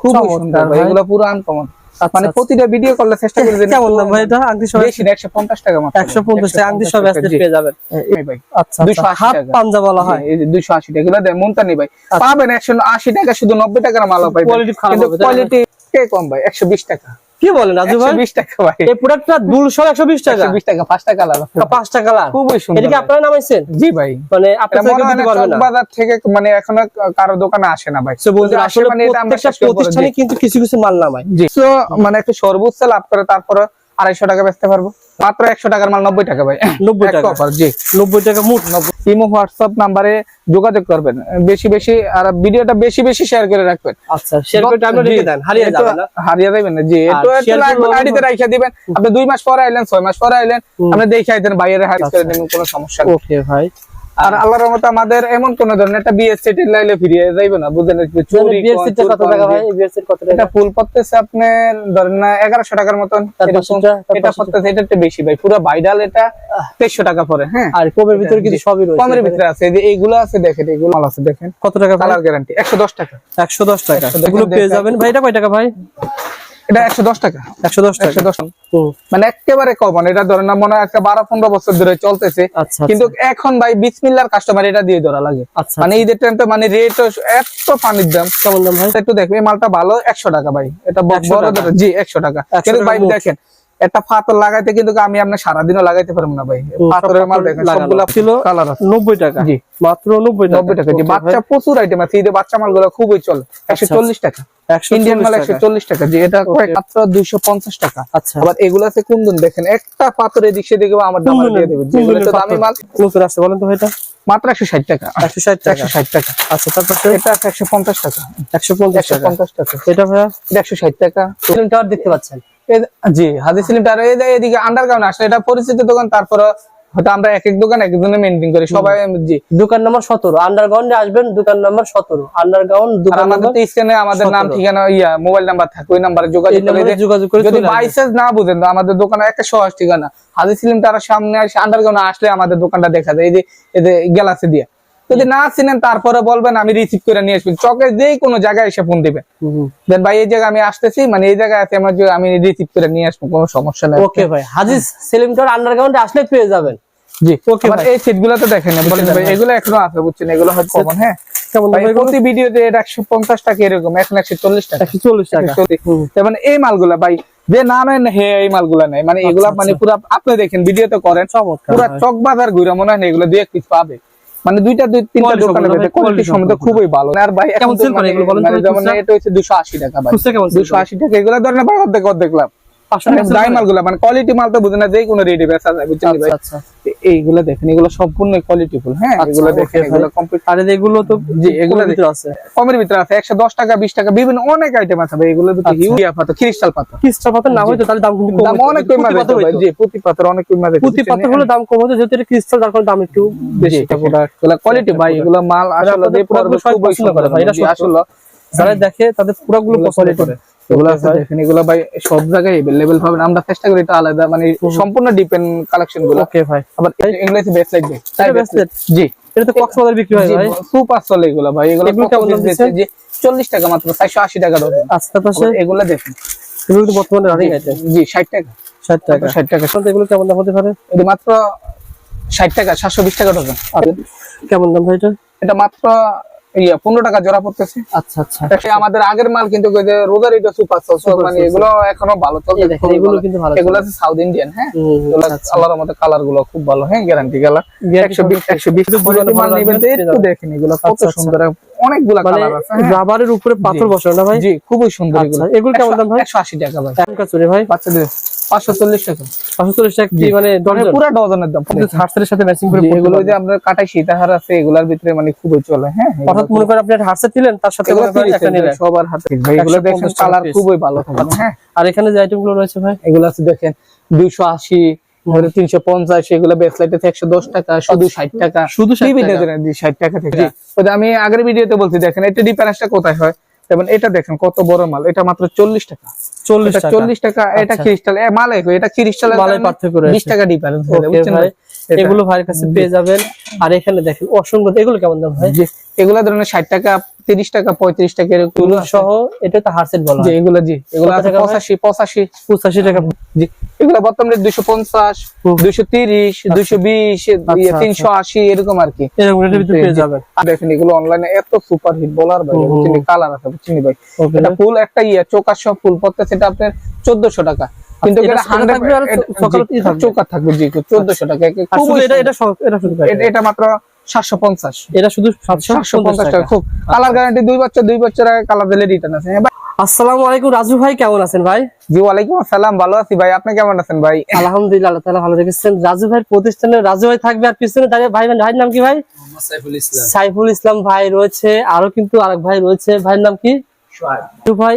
খুব বিশ সুন্দর ভাই। ভাই। এগুলো পুরো আনকমন মানে প্রতিটা ভিডিও করলে চেষ্টা করে দেন কেমন ভাই এটা? আংটি সহ বেশি 150 টাকা মাত্র। 150 টাকা আংটি সহ ব্রেসলেট পেয়ে যাবেন। ভাই। আচ্ছা 280 হাত পাঞ্জা বলা হয়। এই যে 280 টাকা। এগুলো দেন মনটা নেই ভাই। পাবেন 180 টাকা শুধু 90 টাকার মাল পাবেন Quality খারাপ হবে, কোয়ালিটি কে কম ভাই? 120 টাকা। কি বলেন রাজু ভাই? 120 টাকা ভাই। এই প্রোডাক্টটা দুল সহ 120 টাকা? 120 টাকা পাঁচ টাকা কালার। খুবই সুন্দর এটা কি। আপনারা নামাইছেন? জি ভাই। মানে এটা আপনারা দিতে পারবেন না? চকবাজার থেকে মানে এখনও কারও দোকানে আসে না ভাই। বলতে আসলে মানে এটা আমরা প্রতিষ্ঠানে কিন্তু কিছু কিছু মাল নামাই মানে একটু সর্বোচ্চ লাভ করে তারপরে আড়াইশো টাকা বেচতে পারব। মাত্র একশো টাকার মাল নব্বই টাকা ভাই। 90 এক টাকা। জি। নব্বই টাকা মুঠ ইমো হোয়াটসঅ্যাপ নাম্বারে যোগাযোগ করবেন। বেশি বেশি আর ভিডিওটা বেশি বেশি শেয়ার করে রাখবেন। আচ্ছা শেয়ার করে টাইমটা রেখে দেন হারিয়ে এটা না। হারিয়ে যাবেন না জি। আর একটু একটু লাগবে আইডিতে রাখা দিবেন। আপনি দুই মাস পরে আইলেন ছয় মাস পরে আইলেন আপনি দেখে আইতেন বাইরে হারিয়ে করে আচ্ছা। দেবেন কোনো সমস্যা নেই। ওকে ভাই। আর আল্লাহর রহমতে আমাদের এমন কোন ধরনের একটা বিএস সেট লাইলে ফিরিয়ে যাইবে না বুঝলেন? যে চুরি কত টাকা ভাই সিট কত টাকা? এটা ফুল পড়তেছে আপনার ধরেন না এগারোশো টাকার মতন। এটা। পড়তেছে এটা একটু বেশি ভাই পুরো বাইডাল এটা তেইশশো টাকা পরে হ্যাঁ? আর কমের ভিতরে জি। সবই রয়েছে। কমের ভিতরে আছে এই যে এইগুলো আছে দেখেন এইগুলো মাল আছে দেখেন। কত টাকা কালার গ্যারান্টি একশো দশ টাকা। একশো দশ টাকা। 110 এগুলো পেয়ে যাবেন। ভাই এটা কয় টাকা ভাই? এটা একশো দশ টাকা। একশো দশ একশো দশ মানে একেবারে কমন এটা ধরেন না মনে হয় একটা বারো পনেরো বছর ধরে চলতেছে। আচ্ছা কিন্তু এখন ভাই বিসমিল্লার কাস্টমার এটা দিয়ে ধরা লাগে। আচ্ছা মানে ঈদের টাইম তো মানে রেট এত পানির দাম। একটু দেখবে মালটা ভালো একশো টাকা ভাই। এটা ব- 100 বড় জি একশো টাকা। কিন্তু ভাই দেখেন একটা ফাতর লাগাইতে কিন্তু আমি আপনার সারাদিনও লাগাইতে পারব না ভাই। পাথরের মাল দেখেন। সবগুলা ছিল কালার আছে। নব্বই টাকা। জি। মাত্র নব্বই টাকা। নব্বই টাকা। জি বাচ্চা প্রচুর আইটেম আছে। ঈদে বাচ্চা মালগুলো খুবই চলে একশো চল্লিশ টাকা। ভাই, 140 ইন্ডিয়ান মাল। একশো চল্লিশ টাকা। জি এটা মাত্র দুইশো পঞ্চাশ টাকা। আচ্ছা। আবার এগুলো আছে কুন্দন। দেখেন একটা পাথর এদিক সেদিকে আমার দাম দিয়ে দেবে। যেগুলো কুন্দনের একটু দামি মাল। নতুন আসছে বলেন তো এটা। মাত্র একশো ষাট টাকা। একশো ষাট টাকা। একশো ষাট টাকা। আচ্ছা তারপর এটা আছে একশো পঞ্চাশ টাকা। একশো পঞ্চাশ টাকা। পঞ্চাশ টাকা। এটা ভাইয়া? একশো ষাট টাকা। টাওয়ার দেখতে পাচ্ছেন। জি হাজি এদিকে আন্ডারগ্রাউন্ড আসলে এটা পরিচিত দোকান তারপর হয়তো আমরা এক এক দোকান একজনে মেনটেন করি সবাই জি। দোকান নাম্বার সতেরো আন্ডারগ্রাউন্ডে আসবেন দোকান নাম্বার সতেরো আন্ডারগ্রাউন্ড আর দোকান আমাদের তো স্ক্রিনে আমাদের নাম ঠিকানা ইয়া মোবাইল নাম্বার থাকে ওই নাম্বারে যোগাযোগ করে যোগাযোগ করে যদি বাইসেস না বুঝেন তো আমাদের দোকানে একটা সহজ ঠিকানা। হাজি সিলিম তার সামনে আসে আন্ডারগ্রাউন্ড আসলে আমাদের দোকানটা দেখা যায় এই যে এই যে গ্যালাসি দিয়া। যদি না চিনেন তারপরে বলবেন আমি রিসিভ করে নিয়ে আসবেন চকে যেই কোনো জায়গায় এসে ফোন দিবেন। দেন ভাই এই জায়গায় আমি আসতেছি মানে এই জায়গায় আছে আমার আমি রিসিভ করে নিয়ে আসব কোনো সমস্যা নেই। ওকে ভাই। হাজির সেলিম টাওয়ার আন্ডারগ্রাউন্ডে আসলে পেয়ে যাবেন। জি আবার ভাই। এই সিট তো দেখেন না, বলেন ভাই এগুলো এখনও আছে বুঝছেন? এগুলো কমন হ্যাঁ? কেমন ভাই দাম এগুলো? প্রতি ভিডিওতে এটা একশো পঞ্চাশ টাকা এরকম এখন একশো চল্লিশ টাকা। একশো চল্লিশ টাকা। 140 হুম। তার মানে এই মালগুলা ভাই যে না নেন হে এই মালগুলা নেই। মানে এগুলা আচ্ছা, মানে পুরো আপনি দেখেন ভিডিওতে করেন পুরো চক বাজার ঘুরে মনে হয় এগুলো দুই এক পিস পাবে। মানে দুইটা দুই তিনটা দোকানের দোকানে সম্পন্ন কোয়ালিটি সম্বন্ধে খুবই ভালো। আর ভাই এখন কেমন তো করে মানে- এগুলো বলেন তো মানে যেমন এটা হচ্ছে দুশো আশি টাকা ভাই। খুচরা কেমন sell দুশো করে? আশি টাকা এগুলো ধরেন ভাই অর্ধেক অর্ধেক লাভ। পাঁচশো মানে? মালগুলা মানে কোয়ালিটি মাল তো বুঝে না যে কোনো রেডি বেচা যায় বুঝছেন ভাই? এ- এইগুলা দেখেন এগুলো সম্পূর্ণ কোয়ালিটি ফুল হ্যাঁ? এগুলো দেখেন এগুলো কমপ্লিট আর এগুলো তো জি, এগুলো ভিতরে আছে। কমের ভিতরে আছে একশো দশ টাকা বিশ টাকা বিভিন্ন অনেক আইটেম আছে ভাই এগুলোর ভিতরে। পাতা ক্রিস্টাল পাতা কিস্টা পাথর। না হয়তো তাহলে দাম কিন্তু কম দাম অনেক পুঁতি কমে ভাই জি পুঁতি পাথর অনেক কমে যেত পুঁতি পাথর হলে দাম কম হতো যেহেতু এটা ক্রিস্টাল তার কারণে দাম একটু বেশি বেশি এগুলো কোয়ালিটি ভাই এগুলো মাল আসলে দিয়ে পড়বে পুরাগুলো পছন্দ করে ভাই, এটা আসলে যারা দেখে তাদের পুরাগুলো পছন্দ করে। এগুলো Okay আছে ভাই। দেখেন এগুলো ভাই সব জায়গায় अवेलेबल পাবেন আমরা চেষ্টা করি এটা আলাদা মানে সম্পূর্ণ ডিপেন্ড কালেকশন গুলো ওকে ভাই আবার এগুলো আছে বেস্ট লাগবে এটা bracelet? জি এটা তো কক্সবাজার বিক্রি হয় ভাই সুপার চলে এগুলো ভাই এগুলো এগুলো কেমন দাম দিচ্ছেন? জি 40 টাকা মাত্র 480 টাকা ডজন আস্তে পাশে এগুলো দেখেন এগুলো তো বর্তমানে রানিং আইটেম জি 60 টাকা ষাট টাকা 60 টাকা এখন তো এগুলো কেমন দাম হতে পারে এটা মাত্র 60 টাকা 720 টাকা ডজন কেমন দাম ভাই এটা এটা মাত্র ইয়া 15 টাকা জোড়া পড়তেছে। আচ্ছা আচ্ছা। আমাদের আগের মাল কিন্তু রোজার এটা সুপার মানে এগুলো এখনও ভালো চলছে এই দেখেন, খুবই এগুলো কিন্তু ভালো এগুলো আছে সাউথ ইন্ডিয়ান হ্যাঁ? হুম, এগুলো। আল্লাহর মধ্যে কালারগুলো খুব ভালো হ্যাঁ গ্যারান্টি কালার Guarantee 120 120 কিন্তু মাল নেবেন একটু দেখেন এগুলো কত। সুন্দর অনেকগুলা কালার আছে। রাবারের উপরে পাথর। বসানো না ভাই? জি খুবই সুন্দর আচ্ছা, এগুলো। এগুলো কেমন দাম ভাই? 180 টাকা ভাই। ভাই? বাচ্চাদের 540 টাকা। কি মানে মানে পুরো ডজনের দাম হার্সের সাথে ম্যাচিং করে এগুলো যে আমরা কাটাই সীতাহার আছে এগুলার ভিতরে মানে খুবই চলে হ্যাঁ? অর্থাৎ মনে করেন আপনি একটা দিলেন তার সাথে এগুলো করেন একটা নিলেন। সবার হাতে এগুলো দেখেন কালার খুবই ভালো হ্যাঁ? আর এখানে যে রয়েছে ভাই? এগুলো আছে দেখেন তিনশো পঞ্চাশ এগুলো একশো দশ টাকা শুধু ষাট টাকা। শুধু 60 বিভিন্ন টাকা? ষাট টাকা থেকে। আমি আগের ভিডিওতে বলছি দেখেন এটা ডিফারেন্সটা কোথায় হয়? যেমন এটা দেখেন কত বড় মাল। এটা মাত্র চল্লিশ টাকা। চল্লিশ টাকা। চল্লিশ টাকা এটা খ্রিস্টাল ক্রিস্টাল মাল একই এটা ক্রিস্টাল মালের পার্থক্য বিশ টাকা ডিফারেন্স এগুলো ভাইয়ের কাছে পেয়ে যাবেন। আর এখানে দেখেন অসংখ্য এগুলো কেমন দাম ভাই? এগুলা ধরনের ষাট টাকা তিরিশ টাকা পঁয়ত্রিশ টাকা এরকম সহ এটা তো হারসেট বলা জি এগুলা জি। এগুলা আছে পঁচাশি পঁচাশি। পঁচাশি টাকা। জি। এগুলা বর্তমানে দুইশো পঞ্চাশ। দুইশো তিরিশ দুইশো বিশ আচ্ছা, তিনশো আশি এরকম আর কি। দেখেন এগুলো অনলাইনে এত সুপার হিট বলার ভাই। কালার আছে চিনি ভাই। এটা ফুল একটা ইয়ে চোকার সব ফুল পড়তে সেটা আপনার চোদ্দশো টাকা। কিন্তু এটা এটা চোকার থাকবে জি চোদ্দশো টাকা এটা এটা এটা শুধু এটা- এটা মাত্র সাতশো পঞ্চাশ। এটা শুধু সাতশো সাতশো পঞ্চাশ টাকা খুব কালার গ্যারান্টি দুই বছর দুই বছর কালার দিলে রিটার্ন আছে। হ্যাঁ ভাই? আসসালামু আলাইকুম রাজু ভাই কেমন আছেন ভাই? জি ওয়ালাইকুম আসসালাম ভালো আছি ভাই। আপনি কেমন আছেন ভাই? আলহামদুলিল্লাহ আল্লাহ তাআলা ভালো রেখেছেন। রাজু ভাইয়ের প্রতিষ্ঠানে রাজু ভাই থাকবে আর পিছনে দাঁড়িয়ে ভাই ভাইয়ের নাম কি ভাই? সাইফুল ইসলাম। ভাই রয়েছে আরও কিন্তু আরেক ভাই রয়েছে। ভাইয়ের নাম কি? ভাই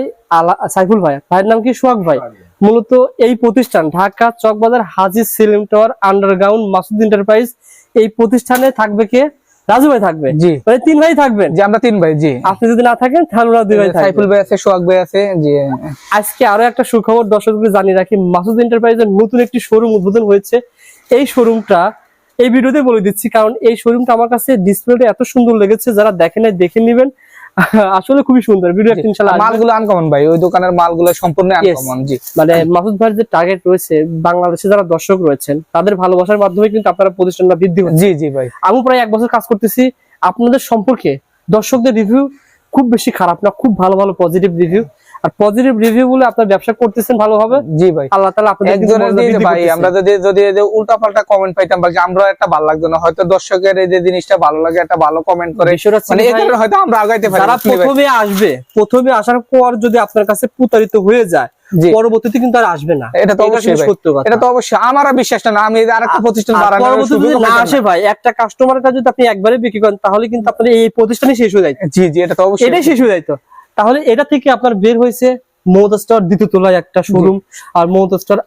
সাইফুল ভাই। ভাইয়ের নাম কি? সোহাগ ভাই। মূলত এই প্রতিষ্ঠান Dhaka Chawkbazar Haji Selim tower underground Masud Enterprise এই প্রতিষ্ঠানে থাকবে কে? রাজু ভাই থাকবে? জি। মানে তিন ভাই থাকবেন? জি আমরা তিন ভাই জি। আপনি যদি না থাকেন তাহলে ওরা দুই ভাই সাইফুল ভাই আছে সোহাগ ভাই আছে জি। আজকে আরও একটা সুখবর দর্শকদের জানিয়ে রাখি মাসুদ এন্টারপ্রাইজের নতুন একটি শোরুম উদ্বোধন হয়েছে। এই শোরুমটা এই ভিডিওতে বলে দিচ্ছি কারণ এই শোরুমটা আমার কাছে ডিসপ্লেটা এত সুন্দর লেগেছে যারা দেখেন নাই দেখে নেবেন। আসলে খুবই সুন্দর। ভিডিও একটা ইনশাআল্লাহ মালগুলো আনকমন ভাই ওই দোকানের মালগুলো সম্পূর্ণ আনকমন জি। মানে মাসুদ ভাইয়ের যে টার্গেট রয়েছে বাংলাদেশে যারা দর্শক রয়েছেন তাদের ভালোবাসার মাধ্যমে কিন্তু আপনারা প্রতিষ্ঠানটা বৃদ্ধি হচ্ছে। জি জি ভাই। আমি প্রায় এক বছর কাজ করতেছি আপনাদের সম্পর্কে দর্শকদের রিভিউ খুব বেশি খারাপ না খুব ভালো ভালো পজিটিভ রিভিউ আর পজিটিভ রিভিউ বলে আপনার ব্যবসা করতেছেন ভালোভাবে জি ভাই। আল্লাহ তালা আপনাদের ভাই আমরা যদি যদি এই যে উল্টা পাল্টা কমেন্ট পাইতাম বা আমরা একটা ভালো লাগতো না। হয়তো দর্শকের এই যে জিনিসটা ভালো লাগে একটা ভালো কমেন্ট করে। মানে এই কারণে হয়তো আমরা আগাইতে পারি যারা প্রথমে আসবে প্রথমে আসার পর যদি আপনার কাছে প্রতারিত হয়ে যায় পরবর্তীতে কিন্তু আর আসবে না। এটা তো অবশ্যই সত্য কথা। এটা তো অবশ্যই। আমার আর বিশ্বাস না আমি আর একটা প্রতিষ্ঠান বাড়ানোর পরবর্তীতে সুযোগ যদি না আসে ভাই একটা কাস্টমারের কাছে যদি আপনি একবারে বিক্রি করেন তাহলে কিন্তু আপনার এই প্রতিষ্ঠানই শেষ হয়ে যায় জি জি এটা তো অবশ্যই। এটাই শেষ হয়ে যাইতো। তাহলে এটা থেকে আপনার বের হয়েছে মমতা দ্বিতীয় তলায় একটা শোরুম আর মমতা স্টোর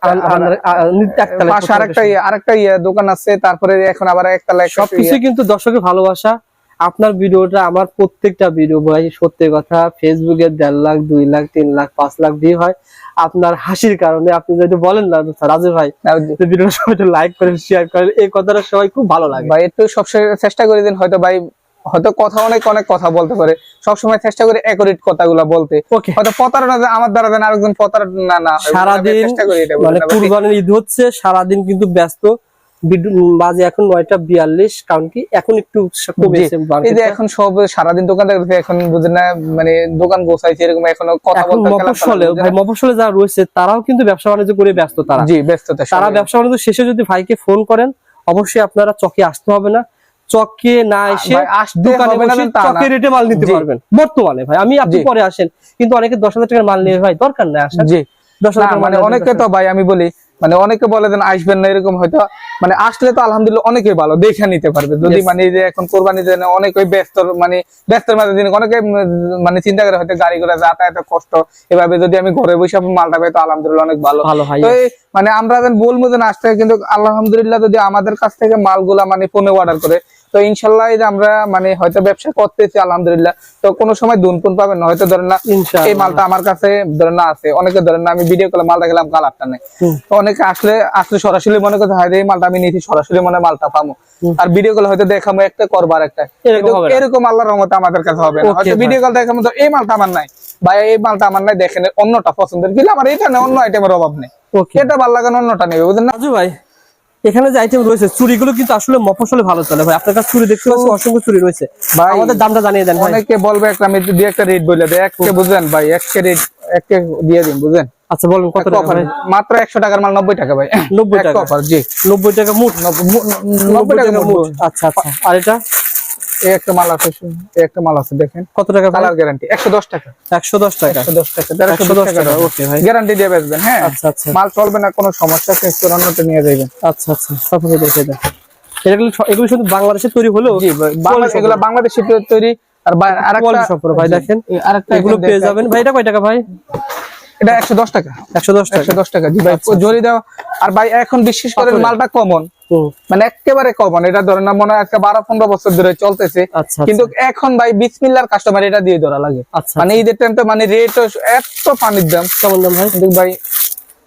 আরেকটা ইয়ে আরেকটা ইয়ে দোকান আছে তারপরে এখন আবার একতলা সবকিছু ইয়ে। কিন্তু দর্শকের ভালোবাসা। আপনার ভিডিওটা আমার প্রত্যেকটা ভিডিও ভাই সত্যি কথা ফেসবুকে দেড় লাখ দুই লাখ তিন লাখ পাঁচ লাখ ভিউ হয়। আপনার হাসির কারণে আপনি যদি বলেন না রাজু ভাই ভিডিওটা সবাই লাইক করেন শেয়ার করেন। এই কথাটা সবাই খুব ভালো লাগে। ভাই একটু সবসময় চেষ্টা করে দিন হয়তো ভাই হয়তো কথা অনেক অনেক কথা বলতে পারে। সবসময় চেষ্টা করে অ্যাকুরেট কথাগুলো বলতে। হয়তো প্রতারণা আমার দ্বারা যেন আরেকজন প্রতারণা না। সারাদিন আমি চেষ্টা করি এটা মানে কুরবানির ঈদ হচ্ছে সারাদিন কিন্তু ব্যস্ত। বাজে এখন নয়টা বিয়াল্লিশ কারণ কি এখন একটু কমেছে এই যে এখন সব সারাদিন দোকান এখন বুঝেন না মানে দোকান গোছাইছে এরকম এখনও কথা বলতে? ভাই যারা রয়েছে তারাও কিন্তু ব্যবসা বাণিজ্য করে ব্যস্ত তারা। জি ব্যস্ততা তারা ব্যবসা বাণিজ্য শেষে যদি ভাইকে ফোন করেন অবশ্যই আপনারা চকে আসতে হবে না। চকে না এসে ভাই, দোকানে বসে চকে রেটে মাল নিতে পারবেন। বর্তমানে ভাই আমি আপনি পরে আসেন। কিন্তু অনেকে দশ হাজার টাকার মাল নিয়ে ভাই দরকার নাই আসেন জি। দশ হাজার মানে অনেকে তো ভাই আমি বলি মানে অনেকে বলে দেন আসবেন না এরকম হয়তো। মানে আসলে তো আলহামদুলিল্লাহ অনেকে ভালো দেখে নিতে পারবে। যদি মানে যে এখন কোরবানি দেন অনেক ব্যস্ত মানে ব্যস্তের মাঝে দিন অনেকে মানে চিন্তা করে হয়তো গাড়ি করে যাতায়াত কষ্ট। এভাবে যদি আমি ঘরে বসে মালটা পাই তো আলহামদুলিল্লাহ অনেক ভালো। ভালো এই মানে আমরা বলব যে আসতে কিন্তু আলহামদুলিল্লাহ যদি আমাদের কাছ থেকে মালগুলা মানে ফোনে অর্ডার করে তো ইনশাল্লাহ যে আমরা মানে হয়তো ব্যবসা করতেছি আলহামদুলিল্লাহ। তো কোনো সময় দুনপুন পাবেন না। হয়তো ধরেন না এই মালটা আমার কাছে ধরেন না আছে। অনেকে ধরেন না আমি ভিডিও কলে মালটা গেলাম কালারটা নেই। তো অনেকে আসলে আসলে সরাসরি মনে করতে হয় এই মালটা আমি নিয়েছি সরাসরি মনে মালটা পাবো। আর ভিডিও কল হয়তো দেখাবো একটা করবার একটা। এরকম আল্লাহর রহমতে আমাদের কাছে হবে না। হয়তো ভিডিও কল দেখাবো তো এই মালটা আমার নাই। ভাই এই মালটা আমার নাই দেখেন অন্যটা পছন্দের। কিন্তু আমার এটা না অন্য আইটেমের অভাব নেই। এটা ভালো লাগানো অন্যটা নেবে বুঝলেন না? ভাই এখানে যে আইটেম রয়েছে চুরিগুলো কিন্তু আসলে মফসলে ভালো চলে ভাই। আপনার কাছে চুরি দেখতে পাচ্ছি অসংখ্য চুরি রয়েছে। ভাই আমাদের দামটা জানিয়ে দেন ভাই। অনেকে বলবে একটা আমি দুই একটা রেট বলে দেয় এককে বুঝলেন ভাই এককে রেট এককে দিয়ে দিন বুঝেন আচ্ছা বলুন কত টাকা মাত্র একশো টাকার মাল নব্বই টাকা ভাই। নব্বই এক টাকা। অফার জি। নব্বই টাকা মোট 90 টাকা মোট আচ্ছা আচ্ছা। আর এটা? এই একটা মাল আছে এই একটা মাল আছে দেখেন। কত টাকা কালার গ্যারান্টি টাকা। টাকা। ওকে ভাই। গ্যারান্টি দিয়ে বেচবেন হ্যাঁ? আচ্ছা আচ্ছা। মাল চলবে না কোনো সমস্যা নিয়ে যাবেন আচ্ছা আচ্ছা। দেখে এগুলো এগুলো শুধু বাংলাদেশে তৈরি জি বাংলা এগুলো বাংলাদেশে তৈরি আর আরেকটা ভাই দেখেন। আরেকটা এগুলো পেয়ে যাবেন। ভাই এটা কয় টাকা ভাই? এটা একশো দশ টাকা। একশো দশ টাকা। একশো দশ টাকা জি ভাই জরি দেওয়া আর ভাই এখন বিশেষ করে মালটা কমন। মানে একেবারে কমন এটা ধরেন না মনে হয় একটা বারো পনেরো বছর ধরে চলতেছে। আচ্ছা কিন্তু এখন ভাই বিসমিল্লার কাস্টমার এটা দিয়ে ধরা লাগে। আচ্ছা মানে ঈদের টাইম তো মানে রেট এত পানির দাম। কেমন দাম ভাই? কিন্তু ভাই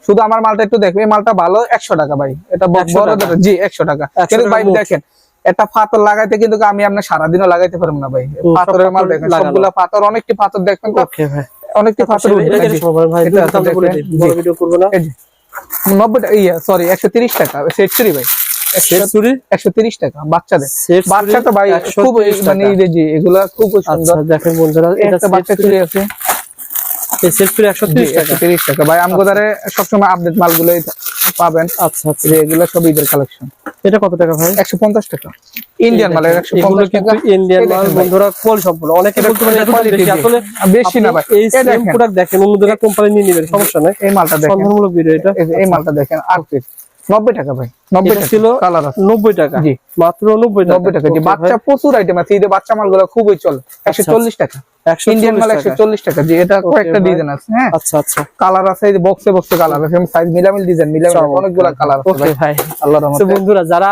শুধু আমার মালটা একটু দেখবে এই মালটা ভালো একশো টাকা ভাই। এটা বড় জি একশো টাকা। কিন্তু ভাই দেখেন একটা পাথর লাগাইতে কিন্তু আমি আপনার সারাদিনও লাগাইতে পারব না ভাই। পাথরের মাল দেখেন। সবগুলা পাথর অনেকটি পাথর দেখবেন তো? অনেকটি পাথর নব্বই টাকা ইয়া সরি একশো তিরিশ টাকা সেট চুরি ভাই। সেট চুরি একশো তিরিশ টাকা বাচ্চাদের। বাচ্চা তো ভাই খুব মানে জি এগুলা খুব আচ্ছা সুন্দর। দেখেন বন্ধুরা এটা বাচ্চা চুরি আছে এই সেট চুরি একশো তিরিশ টাকা। টাকা। ভাই আমগোদারে সবসময় আপডেট মালগুলোই পাবেন। আচ্ছা আচ্ছা। এগুলো সব ঈদের কালেকশন এটা কত টাকা ভাই? একশো পঞ্চাশ টাকা। ইন্ডিয়ান মাল একশো এগুলো পঞ্চাশ কিন্তু টাকা ইন্ডিয়ান এই মাল দেখেন ভাই। বন্ধুরা কোয়াল সম্পূর্ণ। অনেকে বলতে পারে এত বেশি আসলে বেশি না আপনি ভাই। এই এই সেম প্রোডাক্ট দেখেন অন্যদের কোম্পানি নিয়ে নেবেন সমস্যা নাই। এই মালটা দেখেন। সন্ধানমূলক ভিডিও এটা। এই মালটা দেখেন পিস নব্বই টাকা ভাই নব্বই টাকা ছিল কালার নব্বই টাকা জি। মাত্র নব্বই নব্বই টাকা। জি বাচ্চা প্রচুর আইটেম আছে ঈদে বাচ্চা মালগুলো খুবই চলে। একশো চল্লিশ টাকা। ভাই, 140 ইন্ডিয়ান মাল একশো চল্লিশ টাকা। জি এটা কয়েকটা। ডিজাইন আছে হ্যাঁ? আচ্ছা আচ্ছা। কালার আছে বক্সে বক্সে কালার আছে সাইজ মিলামিল ডিজাইন মিলামিল অনেকগুলা কালার আছে ভাই। বন্ধুরা যারা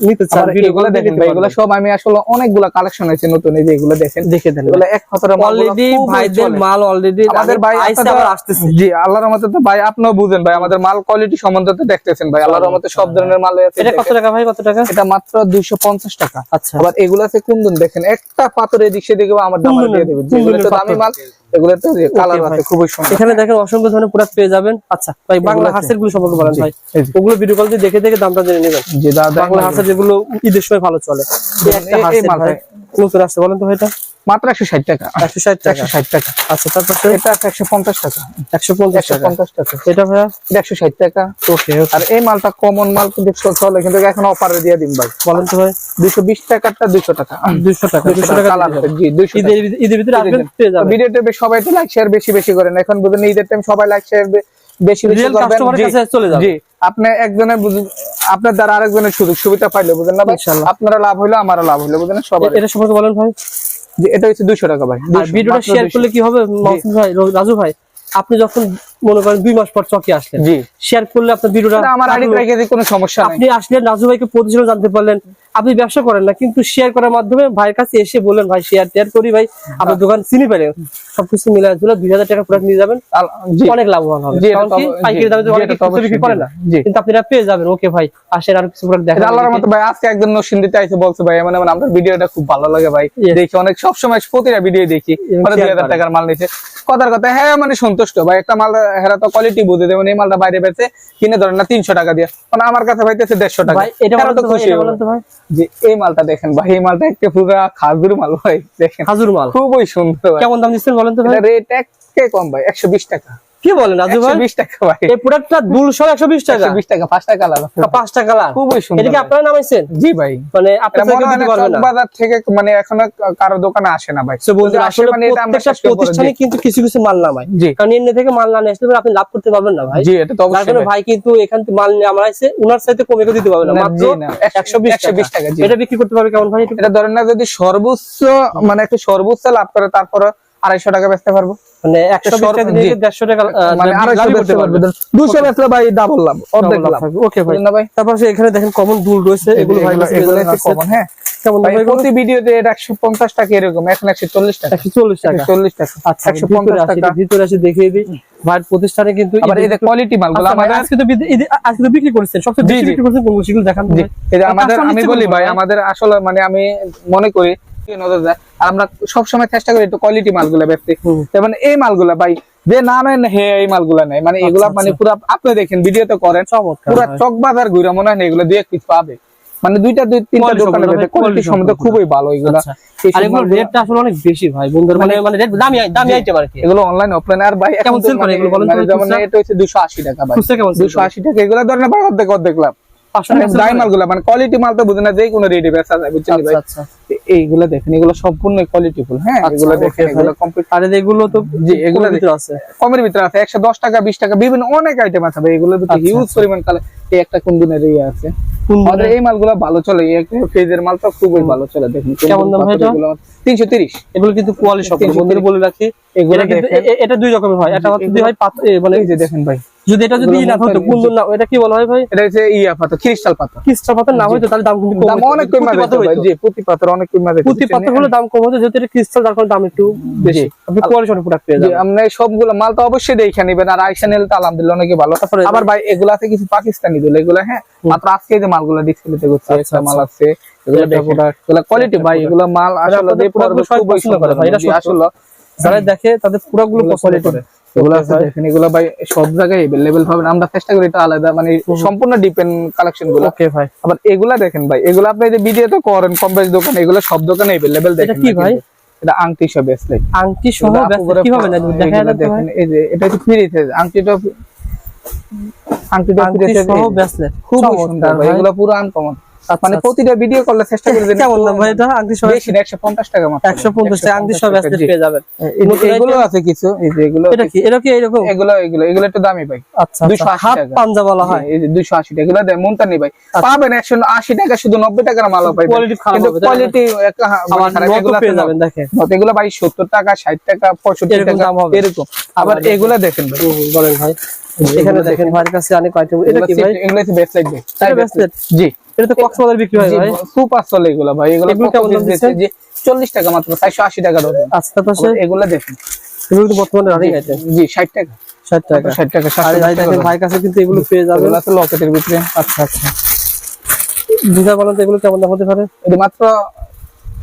নিতে চান এগুলো দেখেন ভাই এগুলো সব আমি আসলে অনেকগুলা কালেকশন আছে নতুন এই যে এগুলো দেখেন। দেখে দেন এগুলো এক হাতের অলরেডি ভাইদের মাল অলরেডি আমাদের ভাই আবার আসতেছে। জি আল্লাহর রহমতে তো ভাই আপনিও বুঝেন ভাই আমাদের মাল কোয়ালিটি সম্বন্ধে তো দেখতেছেন ভাই আল্লাহর রহমতে সব ধরনের মাল আছে। এটা কত টাকা ভাই কত টাকা? এটা মাত্র 250 টাকা। আচ্ছা। আবার এগুলো আছে কুন্দন দেখেন একটা পাথর এদিক সেদিকে আমার দাম দিয়ে যেগুলো তো দামি মাল এগুলো তো কালার আছে খুবই সুন্দর। এখানে দেখেন অসংখ্য ধরনের প্রোডাক্ট পেয়ে যাবেন। আচ্ছা ভাই বাংলা হাঁসেরগুলো সম্পর্কে বলেন ভাই। ওগুলো ভিডিও কল দিয়ে দেখে দেখে দামটা জেনে নেবেন। বাংলা হাঁসের যেগুলো ঈদের সময় ভালো চলে। একটা হাঁসের নতুন আসছে বলেন তো ভাইটা মাত্র 160 টাকা। একশো ষাট টাকা? 160 টাকা। আচ্ছা তারপর এটা আছে 150 টাকা। একশো পঞ্চাশ 150 টাকা। এটা ভাইয়া? এটা 160 টাকা। ওকে আর এই মালটা কমন মাল কিন্তু চলে কিন্তু এখন অফারে দিয়ে দিন ভাই। বলেন তো ভাই। 220 টাকাটা 200 টাকা। দুইশো টাকা 200 দুইশো টাকা। জি 200 ঈদের ভিতরে সবাই তো লাইক শেয়ার বেশি বেশি করেন। এখন বুঝুন ঈদের টাইম সবাই লাইক শেয়ার বেশি বেশি করবেন। জি, আপনি একজনের বুঝুন- আপনার দ্বারা আরেকজনের সুযোগ সুবিধা পাইলে বুঝেন না ভাই? আপনারা লাভ হইল আমারও লাভ হইল বুঝেন সবাই এটা সম্পর্কে বলেন ভাই। এটা হচ্ছে 200 টাকা ভাই। আর 200, ভিডিওটা শেয়ার করলে কি হবে? রাজু ভাই আপনি যখন মনে করেন দুই মাস পর চকে আসলেন। জি। শেয়ার করলে আপনার ভিডিওটা আমার কোনো সমস্যা আপনি আসলেন রাজু ভাইকে প্রতিষ্ঠান জানতে পারলেন। আপনি ব্যবসা করেন না কিন্তু শেয়ার করার মাধ্যমে ভাইয়ের কাছে এসে বললেন ভাই শেয়ার টেয়ার করি ভাই আপনার দোকান চিনি পেলেন সবকিছু মিলে দুই হাজার টাকা প্রোডাক্ট নিয়ে যাবেন। অনেক লাভবান হবে। পাইকারি দামে অনেকে বিক্রি করে না। কিন্তু আপনারা পেয়ে যাবেন। ওকে ভাই আসেন আর কিছু প্রোডাক্ট এটা দেখা আল্লাহর মতো ভাই আজকে একজন নসিন দিতে আইছে বলছে ভাই মানে মানে আপনার ভিডিওটা খুব ভালো লাগে ভাই। দেখি অনেক সব সময় প্রতিটা ভিডিও দেখি। মানে দুই হাজার টাকার মাল নিছে কথার কথা হ্যাঁ মানে সন্তুষ্ট। ভাই একটা মাল হেরা তো কোয়ালিটি বুঝে দেবেন এই মালটা বাইরে বেচে কিনে ধরেন না তিনশো টাকা দিয়ে। মানে আমার কাছে ভাইতেছে দেড়শো টাকা। তো খুশি হবে। বলেন তো ভাই। যে এই মালটা দেখেন ভাই এই মালটা একটা পুরো খাজুর মাল ভাই দেখেন। খাজুর মাল? খুবই সুন্দর। কেমন দাম দিচ্ছেন বলেন তো ভাই? রেট এক কম ভাই একশো বিশ টাকা। কি বলেন রাজু ভাই? বিশ টাকা ভাই। এই প্রোডাক্টটা দুল সহ একশো বিশ টাকা? একশো বিশ টাকা পাঁচ টাকা আলাদা পাঁচটা কালার খুবই সুন্দর এটা কি আপনারা নামাইছেন? জি ভাই। মানে আপনার দিতে না পারবে না। চকবাজার থেকে মানে এখনও কারও দোকানে আসে না ভাই। যদি আসে আসলে মানে এটা আমরা প্রতিষ্ঠানে কিন্তু কিছু কিছু মাল নামায়। জি। কারণ এনে থেকে মাল না নিয়ে আসলে আপনি লাভ করতে পারবেন না ভাই। জি এটা তো অবশ্যই ভাই। কিন্তু এখান থেকে মাল নিয়ে আমরা এসে উনার সাথে কমে দিতে পারবে না। মাত্র জি না, একশো- একশো বিশ একশো বিশ টাকা, জি। এটা বিক্রি করতে পারবে কেমন ভাই? এটা ধরেন না যদি সর্বোচ্চ মানে একটা সর্বোচ্চ লাভ করে তারপর আড়াইশো টাকা বেচতে পারব। মানে টাকা দিয়ে টাকা মানে আড়াইশো লাভই বেচতে করতে পারবে। দুশো বেচলে ভাই ডাবল লাভ অর্ধেক লাভ ওকে ভাই। না ভাই? তারপর এখানে দেখেন কমন দুল রয়েছে। এগুলো ভাই এগুলো- এগুলো হ্যাঁ। কেমন দাম ভাই, ভাই এগুলো? প্রতি ভিডিওতে একশো পঞ্চাশ টাকা এরকম এখন একশো চল্লিশ টাকা। একশো চল্লিশ টাকা। চল্লিশ টাকা। আচ্ছা একশো ভিতরে পঞ্চাশ টাকা। ভিতরে আসি দেখিয়ে দিই। ভাইয়ের প্রতিষ্ঠানে কিন্তু কোয়ালিটি মালগুলো আচ্ছা আজকে তো আজকে তো বিক্রি করছেন সবচেয়ে বেশি বিক্রি করছেন কোনগুলো সেগুলো দেখান যে আমাদের আমি বলি ভাই ভাই? আমাদের আসলে মানে আমি মনে করি নজর দেয়। আর আমরা সবসময় চেষ্টা করি একটু কোয়ালিটি মালগুলো বেচতে। মানে এই মালগুলা ভাই যে না নেন হে এই মালগুলা নেই মানে এগুলা আচ্ছা, মানে পুরো আপনি দেখেন ভিডিওতে করেন পুরো চক বাজার ঘুরে মনে হয় এগুলো দুই এক পিস পাবে। মানে দুইটা দুই তিনটা Quality দোকানে সম্পূর্ণ কোয়ালিটি সম্বন্ধে খুবই ভালো এগুলো। আচ্ছা। আর এগুলো রেটটা আসলে অনেক বেশি ভাই বন্ধুরা। মানে মানে রেট দামি দামি আইটেম আর কি। এগুলো অনলাইন অফলাইন আর ভাই কেমন sell করে মানে- এগুলো বলেন তো মানে যেমন এটা হচ্ছে দুশো আশি টাকা ভাই। খুচরা কেমন sell দুশো করে? আশি টাকা এগুলো ধরেন ভাই অর্ধেক অর্ধেক লাভ। পাঁচশো টাকা sell দামি করে? মালগুলো মানে কোয়ালিটি মাল তো বুঝে না যে কোনো রেডি বেচা যায় বুঝছেন ভাই? এ- এইগুলো দেখেন এগুলো সম্পূর্ণ কোয়ালিটি ফুল হ্যাঁ এগুলো দেখেন এগুলো কমপ্লিট আর এগুলো তো জি, এগুলো এগুলো আছে। কমের ভিতরে আছে একশো দশ টাকা বিশ টাকা বিভিন্ন অনেক আইটেম আছে ভাই এগুলো তো হিউজ পরিমাণ কালে এই একটা কুন্দনের ইয়ে আছে। আমাদের এই মালগুলো ভালো চলে এই একটা ফ্রিজের মাল তো খুবই ভালো চলে দেখুন কেমন দাম এটা? তিনশো তিরিশ। এগুলো কিন্তু কোয়ালিটি সব 330 বলে রাখি। এগুলো এটা দুই রকমের হয় দুই হয় মানে এই যে দেখেন ভাই যদি এটা যদি এগুলো না হতো কুন্দন না এটা কি বলা হয় ভাই? এটা হচ্ছে ইয়া পাথর ক্রিস্টাল পাথর। ক্রিস্টাল পাথর না হয়তো তাহলে দাম কিন্তু কম দাম অনেক কমে পুঁতি জি পুঁতি পাথর অনেক কমে যেত পুঁতি পাথর হলে দাম কম হতো যেহেতু এটা ক্রিস্টাল তার কারণে দাম একটু বেশি। আপনি কোয়ালিটি প্রোডাক্ট পেয়ে যাবেন। আপনি সবগুলো মাল তো অবশ্যই দেখে নেবেন আর আইসা নিলে তো আলহামদুলিল্লাহ অনেকে ভালো। তারপরে আবার ভাই এগুলো আছে কিছু পাকিস্তানি দল এগুলো হ্যাঁ মাত্র আজকে যে মালগুলো ডিসপ্লেতে করছে আচ্ছা, একটা মাল আচ্ছা। আছে এগুলো দেখেন কোয়ালিটি ভাই। এগুলো মাল আসলে দিয়ে পছন্দ করে ভাই, এটা আসলে যারা দেখে তাদের পুরোগুলো এগুলো কোয়ালিটি করে। এগুলো আছে দেখেন এগুলো ভাই সব জায়গায় এভেলেবেল পাবেন। আমরা চেষ্টা করি এটা আলাদা মানে সম্পূর্ণ ডিপেন্ড কালেকশনগুলো। ওকে ভাই। আবার এগুলা দেখেন ভাই এগুলো আপনি যে ভিডিওতে করেন কম বেশ দোকান এগুলো সব দোকানে এভেলেবেল দেখেন কি ভাই? এটা আংটি ব্রেসলেট আংটি সহ না দেখা যাচ্ছে দেখেন এই যে এটা হচ্ছে ফ্রিতে আংটিটা আংটিটা আংটি ফ্রিতে সহ ব্রেসলেট খুব সুন্দর ভাই এগুলো পুরো আনকমন মানে আচ্ছা। প্রতিটা ভিডিও করলে চেষ্টা করে দেন কেমন দাম ভাই? এটা আংটি সহ বেশি না 150 টাকা মাত্র। 150 টাকা আংটি ব্রেসলেট পেয়ে যাবেন। এগুলো আছে কিছু এই যে এগুলো এটা কি এটা কি এরকম এগুলো এগুলো এগুলো একটু দামি ভাই। আচ্ছা 280 হাফ পাঞ্জা বলা হয়। এই যে 280 টাকা এগুলো দেয় মুনতানি ভাই। পাবেন 180 টাকা শুধু 90 টাকার মালও পাবেন। Quality খারাপ হবে, কোয়ালিটি নতুন এগুলো পেয়ে যাবেন দেখেন। এগুলো ভাই 70 টাকা 60 টাকা 65 টাকা। এরকম। আবার এগুলো দেখেন ভাই। বলেন ভাই। এখানে দেখেন ভাইয়ের কাছে অনেক আইটেম এটা কি ভাই? ব্রেসলেট ভাই? জি। এটা তো কক্সবাজার বিক্রি হয় ভাই। সুপার চলে এগুলো ভাই এগুলো কেমন দিচ্ছে? দিচ্ছেন? 40 টাকা মাত্র 480 টাকা ডজন আচ্ছা তারপরে এগুলো দেখেন। এগুলো তো বর্তমানে রানিং আইটেম জি 60 টাকা। 60 টাকা। 60 টাকা আর 700 ভাই দেখেন ভাইয়ের কাছে কিন্তু এগুলো পেয়ে যাবেন। এগুলো আছে লকেটের ভিতরে। আচ্ছা আচ্ছা। বলেন এগুলো কেমন দাম হতে পারে? এটা মাত্র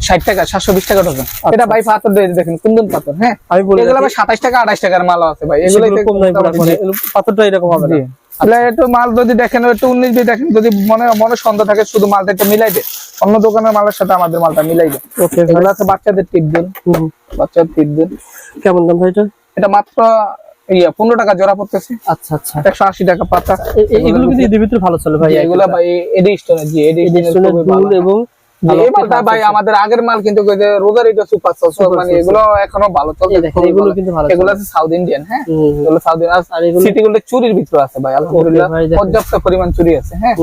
60 টাকা 720 টাকা ডজন এটা ভাই পাথর দিয়ে দেখেন কুন্দন পাথর হ্যাঁ? আমি বলি এগুলো 27 টাকা 28 টাকার মাল আছে ভাই। এগুলো কম পাথরটা এরকম হবে না। একটু মাল যদি দেখেন একটু উনিশ দিয়ে দেখেন যদি মনে মনে সন্দেহ থাকে শুধু মালটা একটু মিলাই দে অন্য দোকানের মালের সাথে আমাদের মালটা মিলাই দে এগুলো আছে বাচ্চাদের টিপ দিন। বাচ্চাদের টিপ দিন। কেমন দাম এটা? এটা মাত্র ইয়া পনেরো টাকা জোড়া পড়তেছে। আচ্ছা আচ্ছা। একশো আশি টাকা পাতা। এগুলো কিন্তু ভিতরে ভালো চলে ভাই। এগুলো ভাই এডি জি এবং মালটা ভাই আমাদের আগের মাল কিন্তু রোজার সুপার মানে এগুলো এখনও ভালো চলছে এগুলো কিন্তু ভালো এগুলো আছে সাউথ ইন্ডিয়ান হ্যাঁ? হুম, হুম। এগুলো সাউথ ইন্ডিয়ান সিটি গুলো চুরির ভিতরে আছে ভাই আলহামদুলিল্লাহ। পর্যাপ্ত পরিমাণ চুরি আছে হ্যাঁ।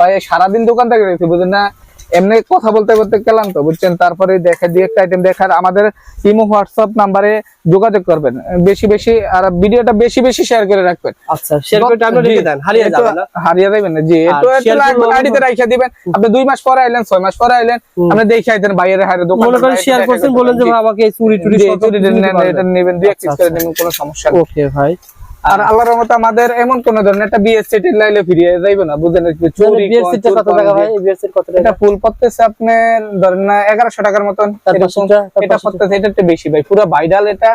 ভাই সারাদিন দোকান থেকে বুঝলেন না? এমনি কথা বলতে বলতে গেলাম তো বুঝছেন? তারপরে দেখা দিয়ে একটা আইটেম দেখার আমাদের ইমো হোয়াটসঅ্যাপ নাম্বারে যোগাযোগ করবেন। বেশি বেশি আর ভিডিওটা বেশি বেশি শেয়ার করে রাখবেন। আচ্ছা শেয়ার করে রেখে দেন হারিয়ে যাবে না। হারিয়ে যাবেন না জি। আর একটু রাখিয়ে দিবেন। আপনি দুই মাস পরে আইলেন ছয় মাস পরে আইলেন আপনি দেখে আইতেন বাইরে হারে দোকান মনে করেন শেয়ার করছেন বলেন যে আমাকে এই চুরি টুরি সব চুরি। এটা নেবেন দুই এক আচ্ছা, পিস করে আচ্ছা। নেবেন কোনো সমস্যা নেই। ওকে ভাই। আর আল্লাহর রহমতে আমাদের এমন কোন ধরনের একটা বিএসসি টি লাইলে ফিরিয়ে যাইবে না একটু চুরি বিয়ের সিটটা কত টাকা ভাই? বিয়ের কত টাকা? এটা ফুল পড়তেছে আপনার ধরেন না এগারোশো টাকার মতন। তার এটা পড়তেছে এটা একটু বেশি ভাই পুরো ভাইরাল এটা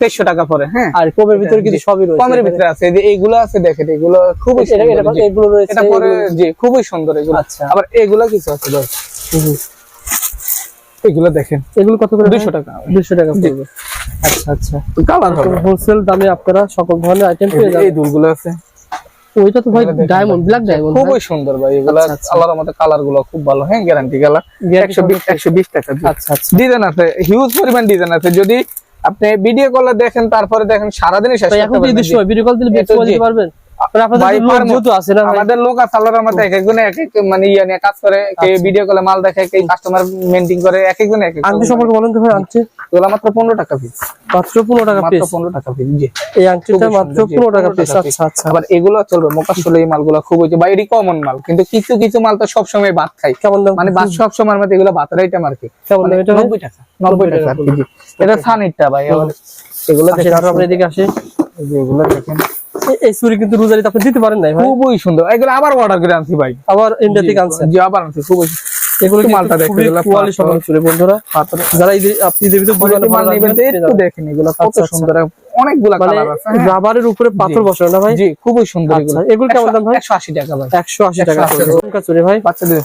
তেইশশো টাকা পরে হ্যাঁ? আর কমের ভিতরে কিছু সবই রয়েছে। কমের ভিতরে আছে এই যে এইগুলো আছে দেখেন এগুলো জি। এগুলো রয়েছে এটা পরে জি খুবই সুন্দর এগুলো। আচ্ছা। আবার এগুলো কিছু আছে ভাই। এগুলো দেখেন। এগুলো কত করে দুইশো টাকা। দুশো টাকা পড়বে। আচ্ছা আচ্ছা। কালার হবে। হোলসেল দামে আপনারা সকল ধরনের আইটেম পেয়ে যাবেন। এই দুলগুলো আছে। ওইটা তো ভাই ডায়মন্ড ব্ল্যাক ডায়মন্ড খুবই সুন্দর ভাই। এগুলো আচ্ছা, আচ্ছা। আল্লাহর মতো কালারগুলো খুব ভালো। হ্যাঁ গ্যারান্টি কালার Guarantee একশো বিশ একশো বিশ টাকা আচ্ছা আচ্ছা। ডিজাইন আছে। হিউজ পরিমাণ ডিজাইন আছে। যদি আপনি ভিডিও কলে দেখেন তারপরে দেখেন শেষ করতে এখন পারবেন। ভিডিও কল দিলে বেশি দিতে পারবেন। আমাদের লোক আছে আল্লাহর এক একজনে এক এক মানে ইয়ে নিয়ে কাজ করে কে। ভিডিও কলে মাল দেখে কে কাস্টমার করে এক একজনে এক এক সম্পর্কে বলেন তো ভাই আংটি এগুলো মাত্র পনেরো টাকা পিস মাত্র পনেরো টাকা পিস পনেরো টাকা পিস জি। এই আংটিটা মাত্র পনেরো টাকা পিস আচ্ছা আচ্ছা। আবার এগুলো চলবে মোকাশলে এই মালগুলো খুব হয়েছে বা কমন মাল কিন্তু কিছু কিছু মাল তো সবসময় ভাত খাই কেমন মানে ভাত সবসময় এগুলো কি। মানে? নব্বই টাকা নব্বই টাকা জি। এটা সানিটটা ভাই এগুলো দেখেন আরও আপনার এদিকে আসে। এগুলো দেখেন। এই- চুরি কিন্তু রোজারিতে আপনি দিতে পারেন নাই খুবই সুন্দর এগুলো আবার অর্ডার করে আনছি ভাই। আবার ইন্ডিয়া থেকে আনছেন। জি আবার আনছি খুবই এগুলো মালটা মালটা দেখে কোয়ালিটি পাথর। বন্ধুরা। যারা আপনি ঈদের ভিতরে মাল নেবেন রাখবেন, তো পেয়ে একটু দেখেন এগুলো কত আচ্ছা, আচ্ছা। সুন্দর। অনেকগুলা মানে কালার আছে হ্যাঁ। রাবারের উপরে পাথর বসানো না ভাই? জি খুবই সুন্দর আচ্ছা, এগুলো। এগুলো কেমন দাম ভাই? একশো আশি টাকা ভাই। টাকা 180 টাকা। কোনটা চুরি ভাই। বাচ্চাদের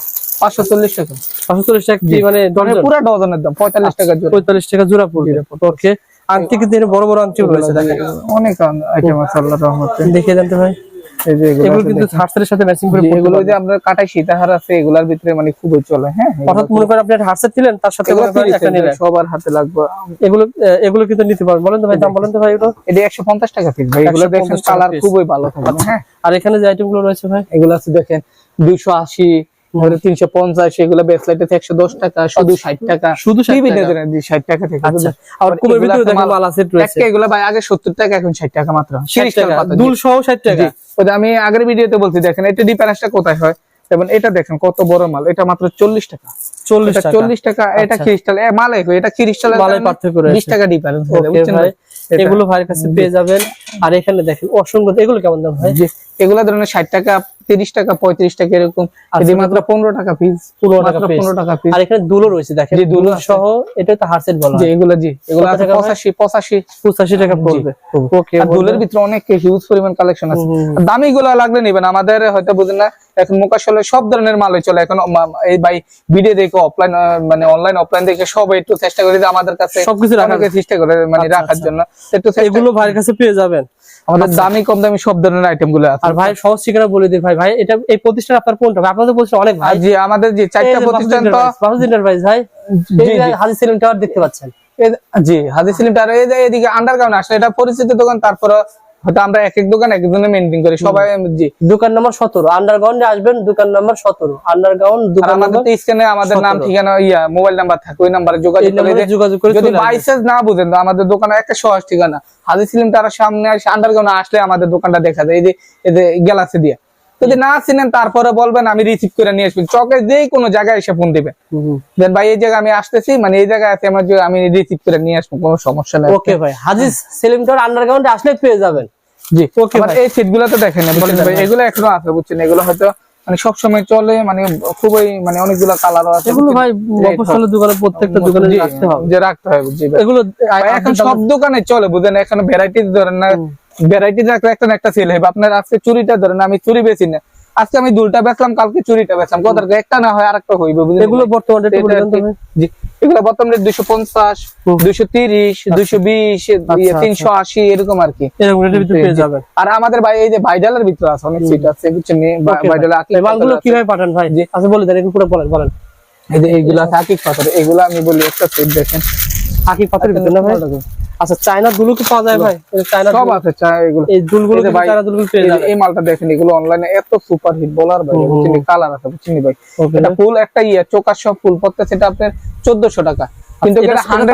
টাকা। পাঁচশো চল্লিশ টাকা কি মানে মানে ডজন? পুরো ডজনের দাম পঁয়তাল্লিশ টাকা জোড়া। পঁয়তাল্লিশ টাকা জোড়া পড়বে। ওকে এর বড় বড় আংটি রয়েছে? দেখেন অনেক আইটেম আছে আল্লাহর রহমতে। দেখে জানতে ভাই। এই যে এগুলো এগুলো কিন্তু হার্সের সাথে ম্যাচিং করে এগুলো যে আপনার কাটাই সীতাহার আছে এগুলার ভিতরে মানে খুবই চলে হ্যাঁ? অর্থাৎ মনে করেন আপনি একটা দিলেন তার সাথে এগুলো করেন একটা নিলেন সবার হাতে লাগবে। এগুলো এগুলো কিন্তু নিতে পারবেন। বলেন তো ভাই দাম বলেন তো ভাই এগুলো? এটা একশো পঞ্চাশ টাকা পিস ভাই। এগুলো দেখেন কালার খুবই ভালো হ্যাঁ? আর এখানে যে আইটেমগুলো রয়েছে ভাই? এগুলো আছে দেখেন দুইশো আশি ধরো তিনশো পঞ্চাশ এগুলো আছে একশো দশ টাকা শুধু ষাট টাকা। শুধু বিভিন্ন ধরনের ষাট টাকা থেকে আচ্ছা। আর কুমের ভিতরে তো দেখেন মাল- মাল আছে এগুলো ভাই আগে সত্তর টাকা এখন ষাট টাকা মাত্র। 60 টাকা দুল সহ ষাট টাকা। আমি আগের ভিডিওতে বলছি দেখেন এটা ডিফারেন্সটা কোথায় হয়? যেমন এটা দেখেন কত বড় মাল এটা মাত্র চল্লিশ টাকা। চল্লিশ টাকা। চল্লিশ টাকা এটা আচ্ছা। ক্রিস্টাল মাল একই এটা ক্রিস্টাল মালের পার্থক্য। বিশ টাকা ডিফারেন্স এগুলো ভাইয়ের কাছে পেয়ে যাবেন। আর এখানে দেখেন অসংখ্য এগুলো কেমন দাম ভাই এগুলা ধরনের ষাট টাকা তিরিশ টাকা পঁয়ত্রিশ টাকা এরকম। আচ্ছা, মাত্র পনেরো টাকা পিস 15 টাকা পনেরো টাকা পিস আর এখানে দুলো রয়েছে দেখেন জি, দুলো সহ এটা তো হারসেট বলা জি এগুলো জি এগুলো আছে? পঁচাশি পঁচাশি। পঁচাশি টাকা পড়বে। ওকে দুলের ভিতরে অনেক হিউজ পরিমাণ কালেকশন আছে। দামি গুলো লাগলে নিবেন। আমাদের হয়তো বুঝেন না এখন মোকাশলে সব ধরনের মালই চলে। এখন এই ভাই ভিডিও দেখে অফলাইন মানে অনলাইন অফলাইন দেখে সব একটু চেষ্টা করি যে আমাদের কাছে সবকিছু রাখার- চেষ্টা করে মানে আচ্ছা, রাখার আচ্ছা। জন্য। একটু এগুলো ভাইয়ের কাছে পেয়ে যাবেন। আমাদের দামি কম দামি সব ধরনের আইটেমগুলো আছে। আর ভাই সহজ শিকারা বলে দিই ভাই। ভাই এটা এই প্রতিষ্ঠান আপনার কোনটা? আপনাদের প্রতিষ্ঠান অনেক ভাই। জি আমাদের যে চারটা প্রতিষ্ঠান তো এন্টারপ্রাইজ ভাই। হাজি সেলিম টাওয়ার দেখতে পাচ্ছেন। জি হাজি সেলিম টাওয়ার এই যে এদিকে আন্ডারগ্রাউন্ড আসলে এটা পরিচিত দোকান তারপরে হয়তো আমরা এক এক দোকান এক একজনে মেনটেন করি সবাই জি। দোকান নাম্বার সতেরো আন্ডারগ্রাউন্ডে আসবেন দোকান নাম্বার সতেরো আন্ডারগ্রাউন্ড দোকান আমাদের তো স্ক্যানে আমাদের নাম ঠিকানা ইয়া মোবাইল নাম্বার থাকে ওই নাম্বারে যোগাযোগ করে যোগাযোগ করে যদি না বুঝেন তো আমাদের দোকানে একটা সহজ ঠিকানা। হাজি সেলিম তারা সামনে আসে আন্ডারগ্রাউন্ড আসলে আমাদের দোকানটা দেখা যায় এই যে এই যে দিয়ে। যদি না চিনেন তারপরে বলবেন আমি রিসিভ করে নিয়ে আসবেন চকে যেই কোনো জায়গায় এসে ফোন দিবেন। দেন ভাই এই জায়গায় আমি আসতেছি মানে এই জায়গায় আছে আমার যে আমি রিসিভ করে নিয়ে আসব কোনো সমস্যা নেই। ওকে ভাই। হাজি সেলিম টাওয়ার আন্ডারগ্রাউন্ডে আসলে পেয়ে যাবেন। জি। Okay এই সিট তো দেখেন ভাই এগুলো এখনও আছে বুঝছেন? এগুলো হয়তো মানে সবসময় চলে মানে খুবই মানে অনেকগুলো কালার আছে এগুলো ভাই মফস্বলের দোকানে প্রত্যেকটা দোকানে রাখতে হবে। যে রাখতে হবে জি এগুলো এখন সব দোকানে চলে বুঝেন? এখন ভ্যারাইটি ধরেন না ভ্যারাইটি রাখলে একটা না একটা সেল হবে। আপনার আজকে চুরিটা ধরেন আমি চুরি বেশি না। আজকে আমি দুলটা বেচলাম কালকে চুরিটা বেচলাম। কত একটা না হয় আরেকটা হইবে বুঝলেন? এগুলো? বর্তমানে একটু আর ভাই। জি। এগুলো বর্তমানে দুইশো বিশ আচ্ছা, তিনশো আশি এরকম আর কি। এরকম রেটের ভিতরে পেয়ে। যাবেন। আর আমাদের ভাই এই যে ভাইডালের ভিতরে আছে অনেক সিট আছে বুঝছেন। ভাইডালে আকিক মালগুলো কীভাবে পাঠান ভাই? জি। আচ্ছা বলে দেন একটু পুরো বলেন বলেন। এই যে এইগুলো আছে আকিক পাথর এগুলো আমি বলি একটা সিট দেখেন। আকি পাথরের ভিতরে না ভাই? আচ্ছা চায়না দুলু কি পাওয়া যায় ভাই। এই চায়না সব আছে এগুলো। এই দুলগুলো এই যে কিন্তু ভাই, চায়না দুলগুলো পেয়ে এই এই মালটা দেখেন এগুলো অনলাইনে এত সুপার হিট বলার ভাই বুঝছেন? কালার আছে বুঝছেন ভাই? এটা ফুল একটা ইয়ে চোকার সব ফুল পড়তে সেটা আপনার চোদ্দশো টাকা। কিন্তু এটা- এটা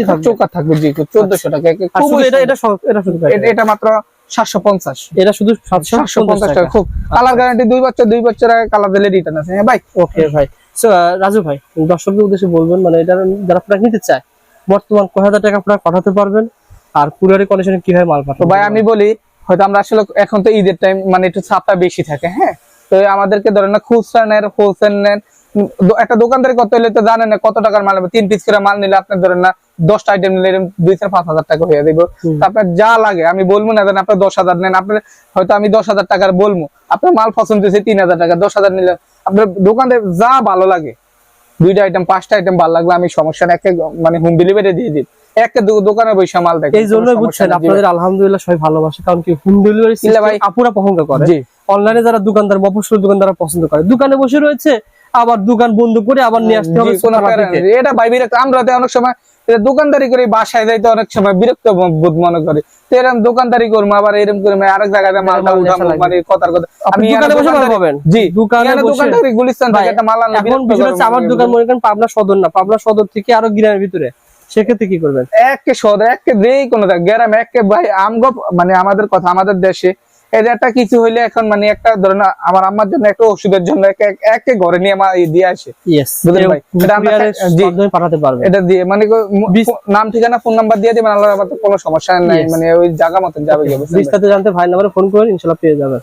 এটা থাকবে জি টাকা শুধু এটা এটা শুধু এটা- মাত্র এটা টাকা খুব কালার গ্যারান্টি দুই বছর দুই কালার দিলে রিটার্ন আছে। হ্যাঁ ভাই? ওকে ভাই। সো রাজু ভাই দর্শকদের উদ্দেশ্যে বলবেন মানে এটা যারা প্রোডাক্ট নিতে চায় বর্তমান কয় হাজার টাকা প্রোডাক্ট পাঠাতে পারবেন? আর কুরিয়ারি কন্ডিশনে কীভাবে মাল তো পাঠাবেন ভাই আমি বলি হয়তো আমরা আসলে এখন তো ঈদের টাইম মানে একটু চাপটা বেশি থাকে হ্যাঁ? তো আমাদেরকে ধরেন না খুচরা নেন হোলসেল নেন একটা দোকানদারি কত হলে তো জানেন না কত টাকার মাল নেবে তিন পিস করে মাল নিলে আপনার ধরেন না দশটা আইটেম নিলে দুই চার পাঁচ হাজার টাকা হয়ে দিব। আপনার যা লাগে আমি বলব না জানেন আপনার দশ হাজার নেন আপনার হয়তো আমি দশ হাজার টাকার বলব। আপনার মাল পছন্দ হয়েছে তিন হাজার টাকা দশ হাজার নিলে আপনার দোকানদার যা ভালো লাগে দুইটা আইটেম পাঁচটা আইটেম ভালো লাগবে আমি সমস্যা না একে মানে হোম ডেলিভারি দিয়ে দিই। একটা দোকানে বসে মাল দেখে এই জন্য বুঝছেন আপনাদের আলহামদুলিল্লাহ সবাই ভালোবাসে কারণ কি হোম ডেলিভারি ইল্লা ভাই- আপুরা পছন্দ করে। অনলাইনে যারা দোকানদার মফস্বল দোকানদার পছন্দ করে। দোকানে বসে রয়েছে আবার দোকান বন্ধ করে আবার নিয়ে আসতে হবে। এটা ভাই বিরক্ত। আমরা অনেক সময় দোকানদারি করে বাসায় যাইতে অনেক সময় বিরক্ত বোধ মনে করি। এরকম দোকানদারি করব আবার এরকম করে আরেক জায়গায় মালটা উঠাবো মানে কথার কথা। আমি দোকানে বসে মাল পাবেন জি দোকানে দোকানদারি গুলিস্তান থেকে একটা মাল আনলে এখন বিষয় হচ্ছে আমার দোকান মনে করেন পাবনা সদর না পাবনা সদর থেকে আরও গ্রামের ভিতরে। সেক্ষেত্রে কি করবেন? একে সদ একে যেই কোনো গ্রামে একে ভাই আমগো মানে আমাদের কথা আমাদের দেশে একটা কিছু হইলে এখন মানে একটা ধরেন আমার আম্মার জন্য একটা ওষুধের জন্য একে ঘরে নিয়ে আমার দিয়ে আসে। এটা পাঠাতে পারবে। এটা দিয়ে মানে নাম ঠিকানা ফোন নাম্বার দিয়ে দেবেন আল্লাহ কোনো সমস্যা নাই মানে ওই জায়গা মতন যাবে? বিস্তারিত জানতে ভাই নাম্বারে ফোন করে ইনশাল্লাহ পেয়ে যাবেন।